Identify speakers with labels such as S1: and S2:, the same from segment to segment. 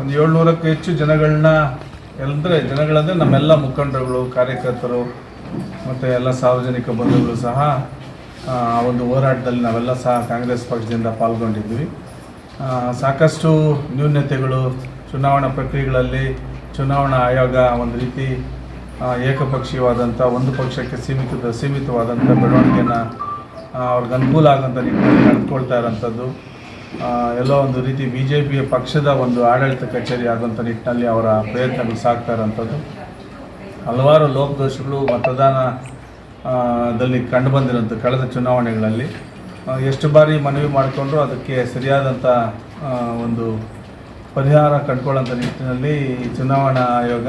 S1: ಒಂದು ಏಳ್ನೂರಕ್ಕೂ ಹೆಚ್ಚು ಜನಗಳನ್ನ ಅಂದರೆ ಜನಗಳಂದರೆ ನಮ್ಮೆಲ್ಲ ಮುಖಂಡರುಗಳು, ಕಾರ್ಯಕರ್ತರು, ಮತ್ತು ಎಲ್ಲ ಸಾರ್ವಜನಿಕ ಬಂಧುಗಳು ಸಹ, ಆ ಒಂದು ಹೋರಾಟದಲ್ಲಿ ನಾವೆಲ್ಲ ಸಹ ಕಾಂಗ್ರೆಸ್ ಪಕ್ಷದಿಂದ ಪಾಲ್ಗೊಂಡಿದ್ವಿ. ಸಾಕಷ್ಟು ನ್ಯೂನ್ಯತೆಗಳು ಚುನಾವಣಾ ಪ್ರಕ್ರಿಯೆಗಳಲ್ಲಿ ಚುನಾವಣಾ ಆಯೋಗ ಒಂದು ರೀತಿ ಏಕಪಕ್ಷೀಯವಾದಂಥ, ಒಂದು ಪಕ್ಷಕ್ಕೆ ಸೀಮಿತ ಸೀಮಿತವಾದಂಥ ಬೆಳವಣಿಗೆಯನ್ನು ಅವ್ರಿಗೆ ಅನುಕೂಲ ಆಗೋಂಥ ರೀತಿಯಲ್ಲಿ ನಡೆದುಕೊಳ್ತಾ ಇರೋಂಥದ್ದು. ಎಲ್ಲೋ ಒಂದು ರೀತಿ ಬಿ ಜೆ ಪಿಯ ಪಕ್ಷದ ಒಂದು ಆಡಳಿತ ಕಚೇರಿ ಆಗುವಂಥ ನಿಟ್ಟಿನಲ್ಲಿ ಅವರ ಪ್ರಯತ್ನಗಳು ಸಾಗ್ತಾ ಇರೋಂಥದ್ದು. ಹಲವಾರು ಲೋಪದೋಷಗಳು ಕಂಡು ಕಂಡುಬಂದಿರೋಂಥ ಕಳೆದ ಚುನಾವಣೆಗಳಲ್ಲಿ ಎಷ್ಟು ಬಾರಿ ಮನವಿ ಮಾಡಿಕೊಂಡ್ರು ಅದಕ್ಕೆ ಸರಿಯಾದಂಥ ಒಂದು ಪರಿಹಾರ ಕಂಡುಕೊಳ್ಳೋಂಥ ನಿಟ್ಟಿನಲ್ಲಿ ಚುನಾವಣಾ ಆಯೋಗ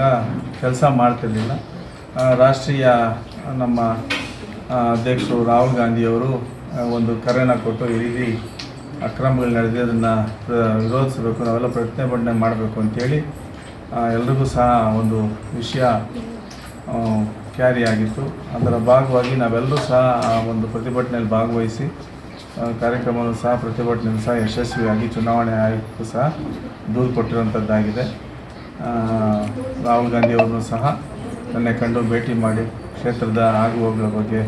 S1: ಕೆಲಸ ಮಾಡ್ತಿರಲಿಲ್ಲ. ರಾಷ್ಟ್ರೀಯ ನಮ್ಮ ಅಧ್ಯಕ್ಷರು ರಾಹುಲ್ ಗಾಂಧಿಯವರು ಒಂದು ಕರೆನ ಕೊಟ್ಟು ಈ ಅಕ್ರಮಗಳು ನಡೆದಿದೆ ಅದನ್ನು ವಿರೋಧಿಸಬೇಕು ನಾವೆಲ್ಲ ಪ್ರತಿಭಟನೆ ಮಾಡಬೇಕು ಅಂತೇಳಿ ಆ, ಎಲ್ರಿಗೂ ಸಹ ಒಂದು ವಿಷಯ ಕ್ಯಾರಿ ಆಗಿತ್ತು. ಅದರ ಭಾಗವಾಗಿ ನಾವೆಲ್ಲರೂ ಸಹ ಒಂದು ಪ್ರತಿಭಟನೆಯಲ್ಲಿ ಭಾಗವಹಿಸಿ ಕಾರ್ಯಕ್ರಮವನ್ನು ಸಹ ಪ್ರತಿಭಟನೆಯನ್ನು ಸಹ ಯಶಸ್ವಿಯಾಗಿ ಚುನಾವಣೆ ಆಯೋಗಕ್ಕೂ ಸಹ ದೂರು ಕೊಟ್ಟಿರುವಂಥದ್ದಾಗಿದೆ. ರಾಹುಲ್ ಗಾಂಧಿಯವ್ರನ್ನೂ ಸಹ ನನ್ನ ಕಂಡು ಭೇಟಿ ಮಾಡಿ ಕ್ಷೇತ್ರದ ಆಗುಹೋಗುಗಳ ಬಗ್ಗೆ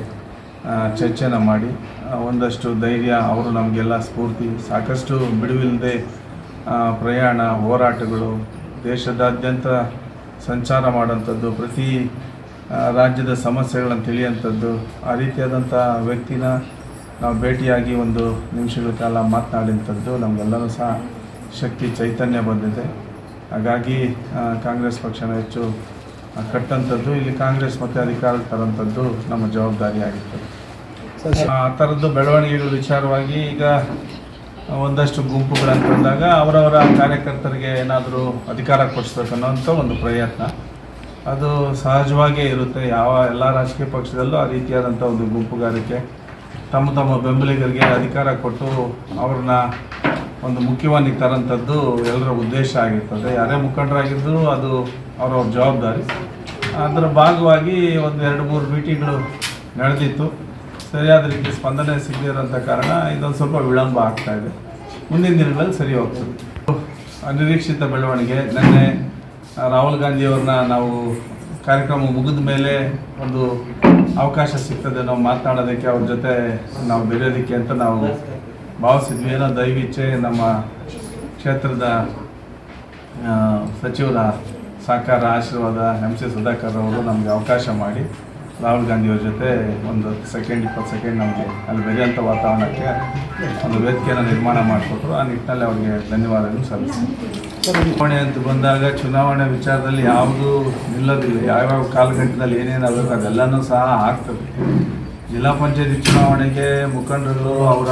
S1: ಚರ್ಚೆನ ಮಾಡಿ ಒಂದಷ್ಟು ಧೈರ್ಯ, ಅವರು ನಮಗೆಲ್ಲ ಸ್ಫೂರ್ತಿ, ಸಾಕಷ್ಟು ಬಿಡುವಿಲ್ಲದೆ ಪ್ರಯಾಣ, ಹೋರಾಟಗಳು, ದೇಶದಾದ್ಯಂತ ಸಂಚಾರ ಮಾಡುವಂಥದ್ದು, ಪ್ರತಿ ರಾಜ್ಯದ ಸಮಸ್ಯೆಗಳನ್ನು ತಿಳಿಯೋಂಥದ್ದು ಆ ರೀತಿಯಾದಂಥ ವ್ಯಕ್ತಿನ ನಾವು ಭೇಟಿಯಾಗಿ ಒಂದು ನಿಮಿಷಗಳ ಕಾಲ ಮಾತನಾಡಿದಂಥದ್ದು, ನಮಗೆಲ್ಲರೂ ಸಹ ಶಕ್ತಿ, ಚೈತನ್ಯ ಬಂದಿದೆ. ಹಾಗಾಗಿ ಕಾಂಗ್ರೆಸ್ ಪಕ್ಷನ ಹೆಚ್ಚು ಕಟ್ಟಂಥದ್ದು, ಇಲ್ಲಿ ಕಾಂಗ್ರೆಸ್ ಮತ್ತೆ ಅಧಿಕಾರಕ್ಕೆ ತರೋಂಥದ್ದು ನಮ್ಮ ಜವಾಬ್ದಾರಿಯಾಗಿತ್ತು ಆ ಥರದ್ದು ಬೆಳವಣಿಗೆಗಳ ವಿಚಾರವಾಗಿ ಈಗ ಒಂದಷ್ಟು ಗುಂಪುಗಳಂತ ಬಂದಾಗ ಅವರವರ ಕಾರ್ಯಕರ್ತರಿಗೆ ಏನಾದರೂ ಅಧಿಕಾರ ಕೊಡಿಸ್ಬೇಕನ್ನೋಂಥ ಒಂದು ಪ್ರಯತ್ನ. ಅದು ಸಹಜವಾಗೇ ಇರುತ್ತೆ. ಯಾವ ಎಲ್ಲ ರಾಜಕೀಯ ಪಕ್ಷದಲ್ಲೂ ಆ ರೀತಿಯಾದಂಥ ಒಂದು ಗುಂಪುಗಾರಿಕೆ. ತಮ್ಮ ತಮ್ಮ ಬೆಂಬಲಿಗರಿಗೆ ಅಧಿಕಾರ ಕೊಟ್ಟು ಅವ್ರನ್ನ ಒಂದು ಮುಖ್ಯವಾಗಿ ತರೋಂಥದ್ದು ಎಲ್ಲರ ಉದ್ದೇಶ ಆಗಿರ್ತದೆ. ಯಾರೇ ಮುಖಂಡರಾಗಿದ್ದರೂ ಅದು ಅವರವ್ರ ಜವಾಬ್ದಾರಿ. ಅದರ ಭಾಗವಾಗಿ ಒಂದು ಎರಡು ಮೂರು ಮೀಟಿಂಗ್ಗಳು ನಡೆದಿತ್ತು. ಸರಿಯಾದ ರೀತಿ ಸ್ಪಂದನೆ ಸಿಗದೇ ಇರೋಂಥ ಕಾರಣ ಇದೊಂದು ಸ್ವಲ್ಪ ವಿಳಂಬ ಆಗ್ತಾ ಇದೆ. ಮುಂದಿನ ದಿನಗಳಲ್ಲಿ ಸರಿ ಹೋಗ್ತದೆ. ಅನಿರೀಕ್ಷಿತ ಬೆಳವಣಿಗೆ. ನಿನ್ನೆ ರಾಹುಲ್ ಗಾಂಧಿಯವ್ರನ್ನ ನಾವು ಕಾರ್ಯಕ್ರಮ ಮುಗಿದ ಮೇಲೆ ಒಂದು ಅವಕಾಶ ಸಿಗ್ತದೆ. ನಾವು ಮಾತನಾಡೋದಕ್ಕೆ, ಅವ್ರ ಜೊತೆ ನಾವು ಬೆರೆಯೋದಕ್ಕೆ ಅಂತ ನಾವು ಭಾವಿಸಿದ್ವಿ. ಏನೋ ದೈವಿಚ್ಛೆ ನಮ್ಮ ಕ್ಷೇತ್ರದ ಸಚಿವರ ಸಹಕಾರ, ಆಶೀರ್ವಾದ, ಎಂ ಸಿ ಸುಧಾಕರ್ ಅವರು ನಮಗೆ ಅವಕಾಶ ಮಾಡಿ. ರಾಹುಲ್ ಗಾಂಧಿಯವ್ರ ಜೊತೆ ಒಂದು ಸೆಕೆಂಡ್ ಇಪ್ಪತ್ತು ಸೆಕೆಂಡ್ ನಮಗೆ ಅಲ್ಲಿ ಬೆರೆಯಂಥ ವಾತಾವರಣಕ್ಕೆ ಒಂದು ವೇದಿಕೆಯನ್ನು ನಿರ್ಮಾಣ ಮಾಡಿಕೊಟ್ರು. ಆ ನಿಟ್ಟಿನಲ್ಲಿ ಅವರಿಗೆ ಧನ್ಯವಾದಗಳು ಸಲ್ಲಿಸ್ತೀನಿ. ಚುನಾವಣೆ ಅಂತ ಬಂದಾಗ ಚುನಾವಣೆ ವಿಚಾರದಲ್ಲಿ ಯಾವುದೂ ನಿಲ್ಲೋದಿಲ್ಲ. ಯಾವ್ಯಾವ ಕಾಲಘಟ್ಟದಲ್ಲಿ ಏನೇನು ಆಗಬೇಕು ಅದೆಲ್ಲನೂ ಸಹ ಆಗ್ತದೆ. ಜಿಲ್ಲಾ ಪಂಚಾಯತಿ ಚುನಾವಣೆಗೆ ಮುಖಂಡರು ಅವರ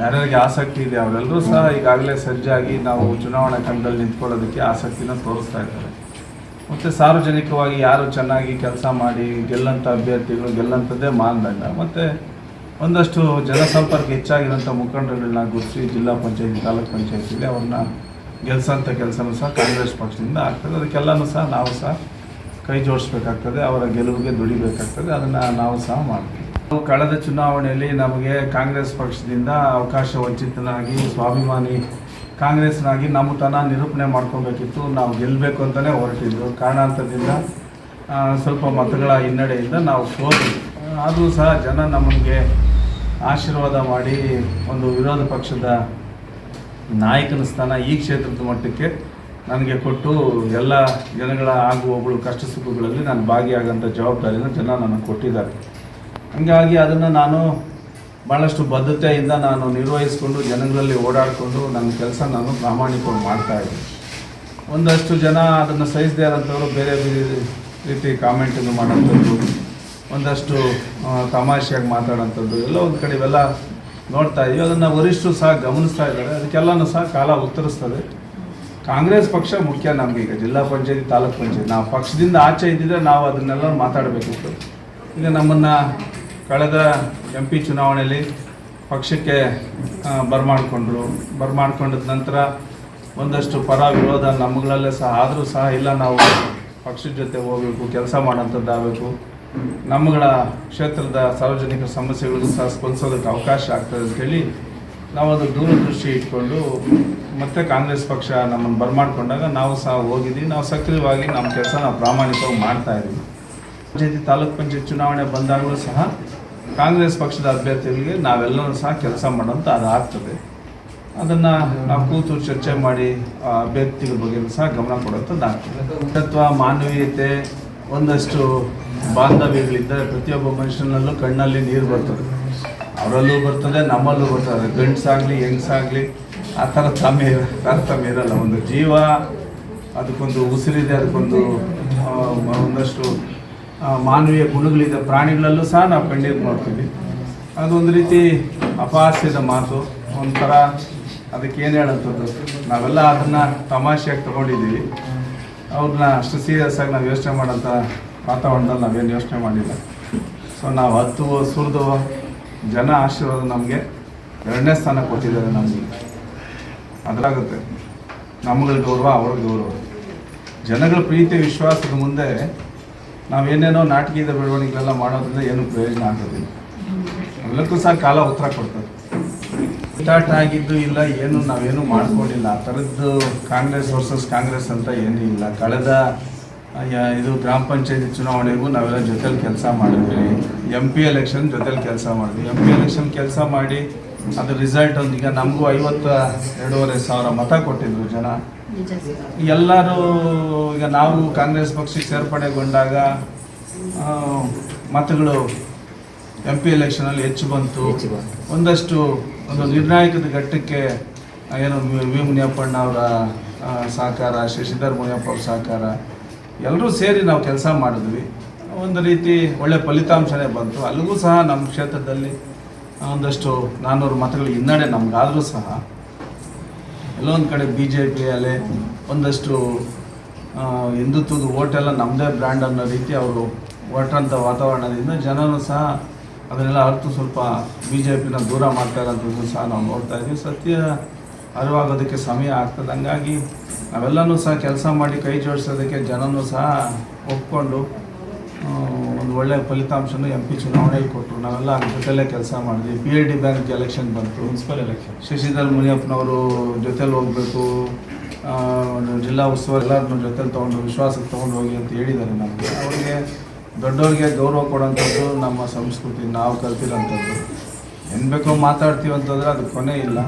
S1: ಯಾರ್ಯಾರಿಗೆ ಆಸಕ್ತಿ ಇದೆ, ಅವರೆಲ್ಲರೂ ಸಹ ಈಗಾಗಲೇ ಸಜ್ಜಾಗಿ ನಾವು ಚುನಾವಣಾ ಕಣದಲ್ಲಿ ನಿಂತ್ಕೊಳ್ಳೋದಕ್ಕೆ ಆಸಕ್ತಿನ ತೋರಿಸ್ತಾ ಇದ್ದಾರೆ. ಮತ್ತು ಸಾರ್ವಜನಿಕವಾಗಿ ಯಾರು ಚೆನ್ನಾಗಿ ಕೆಲಸ ಮಾಡಿ ಗೆಲ್ಲಂಥ ಅಭ್ಯರ್ಥಿಗಳು ಗೆಲ್ಲಂಥದ್ದೇ ಮಾನದಂಡ. ಮತ್ತು ಒಂದಷ್ಟು ಜನಸಂಪರ್ಕ ಹೆಚ್ಚಾಗಿರೋಂಥ ಮುಖಂಡರುಗಳನ್ನ ಗುರುತಿಸಿ ಜಿಲ್ಲಾ ಪಂಚಾಯತಿ, ತಾಲೂಕು ಪಂಚಾಯತಿಗೆ ಅವ್ರನ್ನ ಗೆಲ್ಸೋಂಥ ಕೆಲಸನೂ ಸಹ ಕಾಂಗ್ರೆಸ್ ಪಕ್ಷದಿಂದ ಆಗ್ತದೆ. ಅದಕ್ಕೆಲ್ಲನೂ ಸಹ ನಾವು ಸಹ ಕೈ ಜೋಡಿಸ್ಬೇಕಾಗ್ತದೆ. ಅವರ ಗೆಲುವಿಗೆ ದುಡಿಬೇಕಾಗ್ತದೆ. ಅದನ್ನು ನಾವು ಸಹ ಮಾಡ್ತೀವಿ. ಕಳೆದ ಚುನಾವಣೆಯಲ್ಲಿ ನಮಗೆ ಕಾಂಗ್ರೆಸ್ ಪಕ್ಷದಿಂದ ಅವಕಾಶ ವಂಚಿತನಾಗಿ, ಸ್ವಾಭಿಮಾನಿ ಕಾಂಗ್ರೆಸ್ನಾಗಿ ನಮ್ಮ ತನ ನಿರೂಪಣೆ ಮಾಡ್ಕೋಬೇಕಿತ್ತು ನಾವು ಗೆಲ್ಲಬೇಕು ಅಂತಲೇ ಹೊರಟಿದ್ದು ಕಾರಣಾಂತರದಿಂದ ಸ್ವಲ್ಪ ಮತಗಳ ಹಿನ್ನಡೆಯಿಂದ ನಾವು ಸೋತು ಆದರೂ ಸಹ ಜನ ನಮಗೆ ಆಶೀರ್ವಾದ ಮಾಡಿ ಒಂದು ವಿರೋಧ ಪಕ್ಷದ ನಾಯಕನ ಸ್ಥಾನ ಈ ಕ್ಷೇತ್ರದ ಮಟ್ಟಕ್ಕೆ ನನಗೆ ಕೊಟ್ಟು ಎಲ್ಲ ಜನಗಳ ಆಗು ಒಬ್ಬಳು ಕಷ್ಟ ಸುಖಗಳಲ್ಲಿ ನಾನು ಭಾಗಿಯಾಗಂಥ ಜವಾಬ್ದಾರಿನ ಜನ ನನಗೆ ಕೊಟ್ಟಿದ್ದಾರೆ. ಹಂಗಾಗಿ ಅದನ್ನು ನಾನು ಭಾಳಷ್ಟು ಬದ್ಧತೆಯಿಂದ ನಾನು ನಿರ್ವಹಿಸ್ಕೊಂಡು ಜನಗಳಲ್ಲಿ ಓಡಾಡಿಕೊಂಡು ನನ್ನ ಕೆಲಸ ನಾನು ಪ್ರಾಮಾಣಿಕವಾಗಿ ಮಾಡ್ತಾ ಇದ್ದೀನಿ. ಒಂದಷ್ಟು ಜನ ಅದನ್ನು ಸಹಿಸದೇ ಇರೋಂಥವ್ರು ಬೇರೆ ಬೇರೆ ರೀತಿ ಕಾಮೆಂಟನ್ನು ಮಾಡೋಂಥದ್ದು ಒಂದಷ್ಟು ತಮಾಷೆಯಾಗಿ ಮಾತಾಡೋಂಥದ್ದು ಎಲ್ಲ ಒಂದು ಕಡೆ ಇವೆಲ್ಲ ನೋಡ್ತಾ ಇದೀವಿ ಅದನ್ನು ವರಿಷ್ಠರು ಸಹ ಗಮನಿಸ್ತಾ ಇದ್ದಾರೆ. ಅದಕ್ಕೆಲ್ಲನೂ ಸಹ ಕಾಲ ಉತ್ತರಿಸ್ತದೆ. ಕಾಂಗ್ರೆಸ್ ಪಕ್ಷ ಮುಖ್ಯ ನಮಗೆ ಈಗ. ಜಿಲ್ಲಾ ಪಂಚಾಯತಿ, ತಾಲೂಕ್ ಪಂಚಾಯತಿ. ನಾವು ಪಕ್ಷದಿಂದ ಆಚೆ ಇದ್ದಿದ್ರೆ ನಾವು ಅದನ್ನೆಲ್ಲ ಮಾತಾಡಬೇಕಿತ್ತು. ಈಗ ನಮ್ಮನ್ನು ಕಳೆದ ಎಂ ಪಿ ಚುನಾವಣೆಯಲ್ಲಿ ಪಕ್ಷಕ್ಕೆ ಬರಮಾಡಿಕೊಂಡ್ರು. ಬರಮಾಡಿಕೊಂಡ ನಂತರ ಒಂದಷ್ಟು ಪರ ವಿರೋಧ ನಮ್ಮಗಳಲ್ಲೇ ಸಹ, ಆದರೂ ಸಹ ಇಲ್ಲ ನಾವು ಪಕ್ಷದ ಜೊತೆ ಹೋಗಬೇಕು, ಕೆಲಸ ಮಾಡೋಂಥದ್ದಾಗಬೇಕು ನಮ್ಮಗಳ ಕ್ಷೇತ್ರದ ಸಾರ್ವಜನಿಕ ಸಮಸ್ಯೆಗಳಿಗೂ ಸಹ ಸ್ಪಂದಿಸೋದಕ್ಕೆ ಅವಕಾಶ ಆಗ್ತದೆ ಅಂತೇಳಿ ನಾವು ಅದು ದೂರದೃಷ್ಟಿ ಇಟ್ಕೊಂಡು ಮತ್ತೆ ಕಾಂಗ್ರೆಸ್ ಪಕ್ಷ ನಮ್ಮನ್ನು ಬರಮಾಡ್ಕೊಂಡಾಗ ನಾವು ಸಹ ಹೋಗಿದ್ದೀವಿ. ನಾವು ಸಕ್ರಿಯವಾಗಿ ನಮ್ಮ ಕೆಲಸ ನಾವು ಪ್ರಾಮಾಣಿಕವಾಗಿ ಮಾಡ್ತಾ ಇದ್ದೀವಿ. ಪಂಚಾಯತಿ ತಾಲೂಕ್ ಪಂಚಾಯತ್ ಚುನಾವಣೆ ಬಂದಾಗಲೂ ಸಹ ಕಾಂಗ್ರೆಸ್ ಪಕ್ಷದ ಅಭ್ಯರ್ಥಿಗಳಿಗೆ ನಾವೆಲ್ಲರೂ ಸಹ ಕೆಲಸ ಮಾಡೋಂಥ ಅದು ಆಗ್ತದೆ. ಅದನ್ನು ನಾವು ಕೂತು ಚರ್ಚೆ ಮಾಡಿ ಆ ಅಭ್ಯರ್ಥಿಗಳ ಬಗ್ಗೆ ಸಹ ಗಮನ ಕೊಡುವಂಥದ್ದು ಆಗ್ತದೆ. ತತ್ವ ಮಾನವೀಯತೆ ಒಂದಷ್ಟು ಬಾಂಧವ್ಯಗಳಿದ್ದರೆ ಪ್ರತಿಯೊಬ್ಬ ಮನುಷ್ಯನಲ್ಲೂ ಕಣ್ಣಲ್ಲಿ ನೀರು ಬರ್ತದೆ. ಅವರಲ್ಲೂ ಬರ್ತದೆ, ನಮ್ಮಲ್ಲೂ ಬರ್ತದೆ. ಗಂಡ್ಸಾಗಲಿ, ಹೆಂಗ್ಸಾಗಲಿ, ಆ ಥರ ತಮ್ಮೆ ತಾರತಮ್ಯ ಇರಲ್ಲ. ಒಂದು ಜೀವ, ಅದಕ್ಕೊಂದು ಉಸಿರಿದೆ, ಅದಕ್ಕೊಂದು ಒಂದಷ್ಟು ಮಾನವೀಯ ಗುಣಗಳಿದ್ದ ಪ್ರಾಣಿಗಳಲ್ಲೂ ಸಹ ನಾವು ಕಣ್ಣೀರು ನೋಡ್ತೀವಿ. ಅದೊಂದು ರೀತಿ ಅಪಹಾಸ್ಯದ ಮಾತು, ಒಂಥರ ಅದಕ್ಕೆ ಏನು ನಾವೆಲ್ಲ ಅದನ್ನು ತಮಾಷೆಯಾಗಿ ತಗೊಂಡಿದ್ದೀವಿ. ಅವ್ರನ್ನ ಅಷ್ಟು ಸೀರಿಯಸ್ ಆಗಿ ನಾವು ಯೋಚನೆ ಮಾಡೋಂಥ ವಾತಾವರಣದಲ್ಲಿ ನಾವೇನು ಯೋಚನೆ ಮಾಡಿಲ್ಲ. ಸೊ ನಾವು ಹತ್ತು ಸುರಿದು ಜನ ಆಶೀರ್ವಾದ ನಮಗೆ ಎರಡನೇ ಸ್ಥಾನ ಕೊಟ್ಟಿದ್ದಾರೆ ನಮಗೆ. ಅದರಾಗುತ್ತೆ. ನಮ್ಗಳ ಗೌರವ, ಅವ್ರ ಗೌರವ. ಜನಗಳ ಪ್ರೀತಿ, ವಿಶ್ವಾಸದ ಮುಂದೆ ನಾವೇನೇನೋ ನಾಟಕೀಯದ ಬೆಳವಣಿಗೆಗಳೆಲ್ಲ ಮಾಡೋದ್ರಿಂದ ಏನು ಪ್ರಯೋಜನ ಆಗೋದಿಲ್ಲ. ಎಲ್ಲಕ್ಕೂ ಸಹ ಕಾಲ ಉತ್ತರ ಕೊಡ್ತದೆ. ಸ್ಟಾರ್ಟ್ ಆಗಿದ್ದು ಇಲ್ಲ, ಏನು, ನಾವೇನು ಮಾಡ್ಕೊಂಡಿಲ್ಲ. ಆ ಥರದ್ದು ಕಾಂಗ್ರೆಸ್ ವರ್ಸಸ್ ಕಾಂಗ್ರೆಸ್ ಅಂತ ಏನೂ ಇಲ್ಲ. ಕಳೆದ ಇದು ಗ್ರಾಮ ಪಂಚಾಯತಿ ಚುನಾವಣೆಗೂ ನಾವೆಲ್ಲ ಜೊತೆಲಿ ಕೆಲಸ ಮಾಡಿದ್ವಿ. ಎಂ ಪಿ ಎಲೆಕ್ಷನ್ ಜೊತೆಲಿ ಕೆಲಸ ಮಾಡಿದ್ವಿ. ಎಂ ಪಿ ಎಲೆಕ್ಷನ್ ಕೆಲಸ ಮಾಡಿ ಅದ್ರ ರಿಸಲ್ಟ್ ಒಂದು ಈಗ ನಮಗೂ ಐವತ್ತ ಎರಡೂವರೆ ಸಾವಿರ ಮತ ಕೊಟ್ಟಿದ್ರು ಜನ. ಎಲ್ಲರೂ ಈಗ ನಾವು ಕಾಂಗ್ರೆಸ್ ಪಕ್ಷಕ್ಕೆ ಸೇರ್ಪಡೆಗೊಂಡಾಗ ಮತಗಳು ಎಂ ಪಿ ಎಲೆಕ್ಷನಲ್ಲಿ ಹೆಚ್ಚು ಬಂತು. ಒಂದಷ್ಟು ಒಂದು ನಿರ್ಣಾಯಕದ ಘಟ್ಟಕ್ಕೆ ಏನು ವಿ ಮುನಿಯಪ್ಪಣ್ಣ ಅವರ ಸಹಕಾರ ಶಶಿಧರ್ ಮುನಿಯಪ್ಪ ಅವ್ರ ಸಹಕಾರ ಎಲ್ಲರೂ ಸೇರಿ ನಾವು ಕೆಲಸ ಮಾಡಿದ್ವಿ. ಒಂದು ರೀತಿ ಒಳ್ಳೆ ಫಲಿತಾಂಶನೇ ಬಂತು. ಅಲ್ಲಿಗೂ ಸಹ ನಮ್ಮ ಕ್ಷೇತ್ರದಲ್ಲಿ ಒಂದಷ್ಟು ನಾನ್ನೂರು ಮತಗಳು ಹಿನ್ನಡೆ ನಮಗಾದರೂ ಸಹ ಎಲ್ಲೋ ಒಂದು ಕಡೆ ಬಿ ಜೆ ಪಿಯಲ್ಲೇ ಒಂದಷ್ಟು ಹಿಂದುತ್ವದ ಓಟೆಲ್ಲ ನಮ್ಮದೇ ಬ್ರ್ಯಾಂಡ್ ಅನ್ನೋ ರೀತಿ ಅವರು ಹೊರಟಂಥ ವಾತಾವರಣದಿಂದ ಜನರು ಸಹ ಅದನ್ನೆಲ್ಲ ಅರ್ಥ ಸ್ವಲ್ಪ ಬಿ ಜೆ ಪಿನ ದೂರ ಮಾಡ್ತಾ ಇರೋಂಥದ್ದು ಸಹ ನಾವು ನೋಡ್ತಾ ಇದ್ದೀವಿ. ಸತ್ಯ ಅರಿವಾಗೋದಕ್ಕೆ ಸಮಯ ಆಗ್ತದೆ. ಹಂಗಾಗಿ ನಾವೆಲ್ಲನೂ ಸಹ ಕೆಲಸ ಮಾಡಿ ಕೈ ಜೋಡಿಸೋದಕ್ಕೆ ಜನನೂ ಸಹ ಒಪ್ಕೊಂಡು ಒಂದು ಒಳ್ಳೆಯ ಫಲಿತಾಂಶನ ಎಂ ಪಿ ಚುನಾವಣೆಗೆ ಕೊಟ್ಟರು. ನಾವೆಲ್ಲ ಅದ್ರ ಜೊತೆಲೇ ಕೆಲಸ ಮಾಡಿದ್ವಿ. P L D bank election ಬಂತು.
S2: ಮುನ್ಸಿಪಲ್ ಎಲೆಕ್ಷನ್
S1: ಶಶಿಧರ್ ಮುನಿಯಪ್ಪನವರು ಜೊತೆಲಿ ಹೋಗಬೇಕು. ಜಿಲ್ಲಾ ಉತ್ಸವ ಎಲ್ಲರನ್ನ ಜೊತೆಲಿ ತೊಗೊಂಡು ವಿಶ್ವಾಸಕ್ಕೆ ತೊಗೊಂಡು ಹೋಗಿ ಅಂತ ಹೇಳಿದ್ದಾರೆ ನಮಗೆ. ಅವರಿಗೆ ದೊಡ್ಡವ್ರಿಗೆ ಗೌರವ ಕೊಡೋಂಥದ್ದು ನಮ್ಮ ಸಂಸ್ಕೃತಿ. ನಾವು ಕಲ್ತಿರೋಂಥದ್ದು. ಏನು ಬೇಕೋ ಮಾತಾಡ್ತೀವಿ ಅಂತಂದ್ರೆ ಅದು ಕೊನೆ ಇಲ್ಲ.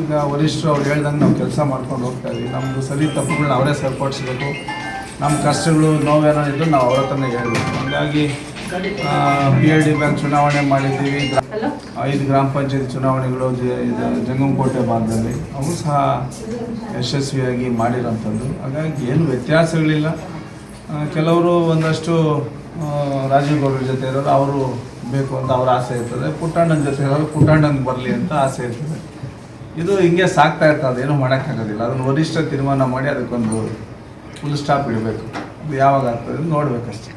S1: ಈಗ ವರಿಷ್ಠರು ಅವ್ರು ಹೇಳ್ದಂಗೆ ನಾವು ಕೆಲಸ ಮಾಡ್ಕೊಂಡು ಹೋಗ್ತಾ ಇದ್ವಿ. ನಮ್ಮದು ಸರಿ ತಪ್ಪುಗಳನ್ನ ಅವರೇ ಸರಿಪಡಿಸ್ಬೇಕು. ನಮ್ಮ ಕಷ್ಟಗಳು ನೋವೇನೋ ಇದ್ದು ನಾವು ಅವ್ರ ಹತ್ರನೇ ಹೇಳ್ಬೇಕು. ಹಾಗಾಗಿ ಪಿ ಎಲ್ ಡಿ ಬ್ಯಾಂಕ್ ಚುನಾವಣೆ ಮಾಡಿದ್ದೀವಿ. ಐದು ಗ್ರಾಮ ಪಂಚಾಯತ್ ಚುನಾವಣೆಗಳು ಜಂಗಮಕೋಟೆ ಭಾಗದಲ್ಲಿ. ಅವು ಸಹ ಯಶಸ್ವಿಯಾಗಿ ಮಾಡಿರೋಂಥದ್ದು. ಹಾಗಾಗಿ ಏನು ವ್ಯತ್ಯಾಸಗಳಿಲ್ಲ. ಕೆಲವರು ಒಂದಷ್ಟು ರಾಜೀವ್ ಗೌಡ್ರ ಜೊತೆ ಇರೋರು ಅವರು ಬೇಕು ಅಂತ ಅವ್ರ ಆಸೆ ಇರ್ತದೆ. ಪುಟ್ಟಣ್ಣನ ಜೊತೆ ಇರೋರು ಪುಟ್ಟಣ್ಣನ ಬರಲಿ ಅಂತ ಆಸೆ ಇರ್ತದೆ. ಇದು ಹಿಂಗೆ ಸಾಕ್ತಾ ಇರ್ತದೆ. ಅದೇನು ಮಾಡೋಕ್ಕಾಗೋದಿಲ್ಲ. ಅದನ್ನು ವರಿಷ್ಠ ತೀರ್ಮಾನ ಮಾಡಿ ಅದಕ್ಕೊಂದು ಫುಲ್ ಸ್ಟಾಪ್ ಇಡಬೇಕು. ಅದು ಯಾವಾಗ ಆಗ್ತದೆ ನೋಡ್ಬೇಕಷ್ಟೆ.